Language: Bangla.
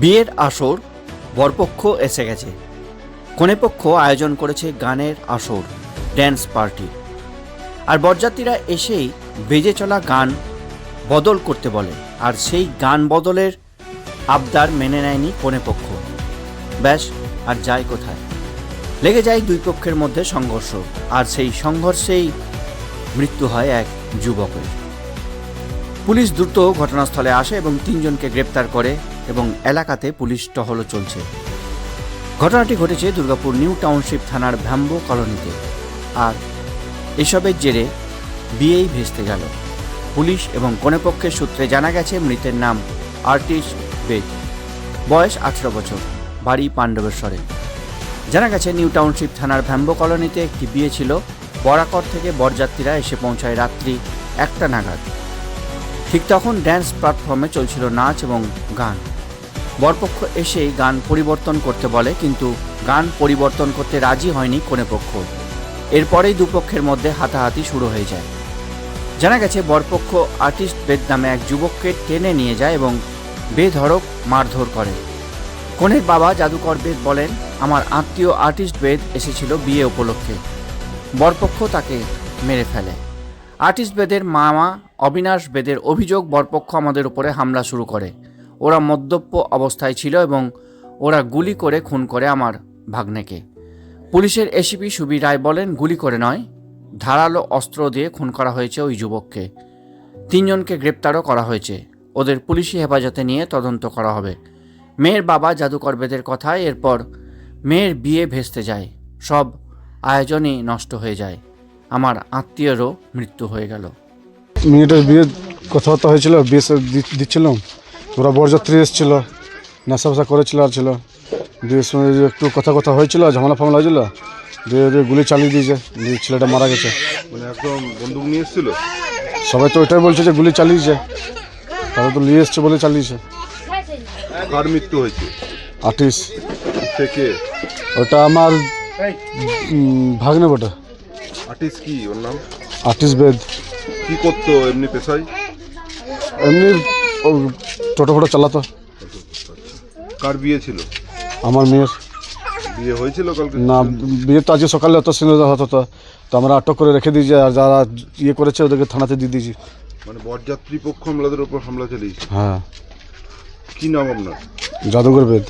বিয়ের আসর বরপক্ষ এসে গেছে। কনেপক্ষ আয়োজন করেছে গানের আসর ড্যান্স পার্টি আর বরযাত্রীরা এসেই বেজে চলা গান বদল করতে বলে। আর সেই গান বদলের আবদার মেনে নেয়নি কনেপক্ষ ব্যাস, আর যায় কোথায়? লেগে যায় দুই পক্ষের মধ্যে সংঘর্ষ। আর সেই সংঘর্ষেই মৃত্যু হয় এক যুবকের। পুলিশ দ্রুত ঘটনাস্থলে আসে এবং তিনজনকে গ্রেপ্তার করে এবং এলাকাতে পুলিশ টহলও চলছে। ঘটনাটি ঘটেছে দুর্গাপুর নিউ টাউনশিপ থানার ভ্যাম্বো কলোনিতে। আর এসবের জেরে বিয়েই ভেস্তে গেল। পুলিশ এবং কনেপক্ষের সূত্রে জানা গেছে, মৃতের নাম আর্টিস্ট বেদ বয়স আঠেরো বছর, বাড়ি পাণ্ডবেশ্বরে। জানা গেছে, নিউ টাউনশিপ থানার ভ্যাম্বো কলোনিতে একটি বিয়ে ছিল। বরাকর থেকে বরযাত্রীরা এসে পৌঁছায় রাত্রি একটা নাগাদ। ঠিক তখন ড্যান্স প্ল্যাটফর্মে চলছিল নাচ এবং গান। বরপক্ষ এসেই গান পরিবর্তন করতে বলে, কিন্তু গান পরিবর্তন করতে রাজি হয়নি কনেপক্ষ এরপরেই দুপক্ষের মধ্যে হাতাহাতি শুরু হয়ে যায়। জানা গেছে, বরপক্ষ আর্টিস্ট বেদ নামে এক যুবককে টেনে নিয়ে যায় এবং বেধড়ক মারধর করে। কনের বাবা জাদুকর বেদ বলেন, আমার আত্মীয় আর্টিস্ট বেদ এসেছিল বিয়ে উপলক্ষে। বরপক্ষ তাকে মেরে ফেলে। আর্টিস্ট বেদের মামা অবিনাশ বেদের অভিযোগ, বরপক্ষ আমাদের উপরে হামলা শুরু করে। ওরা মদ্যপ্য অবস্থায় ছিল এবং ওরা গুলি করে খুন করে আমার ভাগ্নেকে। পুলিশের এসিপি সুবি রায় বলেন, গুলি করে নয়, ধারালো অস্ত্র দিয়ে খুন করা হয়েছে ওই যুবককে। তিনজনকে গ্রেপ্তারও করা হয়েছে। ওদের পুলিশি হেফাজতে নিয়ে তদন্ত করা হবে। মেয়ের বাবা জাদুকর বেদের কথায়, এরপর মেয়ের বিয়ে ভেস্তে যায়। সব আয়োজনই নষ্ট হয়ে যায়। আমার আত্মীয়েরও মৃত্যু হয়ে গেল। মেয়েটার বিয়ে কথাবার্তা হয়েছিল, বিয়ে দিচ্ছিলাম। ওরা বরযাত্রী এসেছিল নেশা ফেশা করেছিল আর ছিল। দিয়ে সময় যে একটু কথা কথা হয়েছিল ঝামেলা ফামলা হয়েছিল দিয়ে দিয়ে গুলি চালিয়ে দিয়েছে দিয়ে ছেলেটা মারা গেছে। মানে একদম বন্দুক নিয়ে এসেছিল? সবাই তো ওইটাই বলছে যে গুলি চালিয়েছে। তারা তো নিয়ে এসছে বলে চালিয়েছে। কার মৃত্যু হয়েছে? আর্টিস্ট সে কে? ওটা আমার ভাগ্নে বটে। আর্টিস্ট কি ওর নাম? আর্টিস্ট বেদ। কি করতো এমনি পেশায়? এমনি ও টোটো ফোটো চালাতো। কার বিয়ে ছিল? আমার মেয়ের। বিয়ে হয়েছিল কালকে? না বিয়ে তো আজকে সকালে হতো সিনেমা হতো তো। তো আমরা আটক করে রেখে দিয়েছি আর যারা ইয়ে করেছে ওদেরকে থানাতে দিয়ে দিয়েছি। মানে বরযাত্রী পক্ষ হামলাদের উপর হামলা চালিয়েছে? হ্যাঁ। কি নাম আপনার? জাদুঘর বেদ।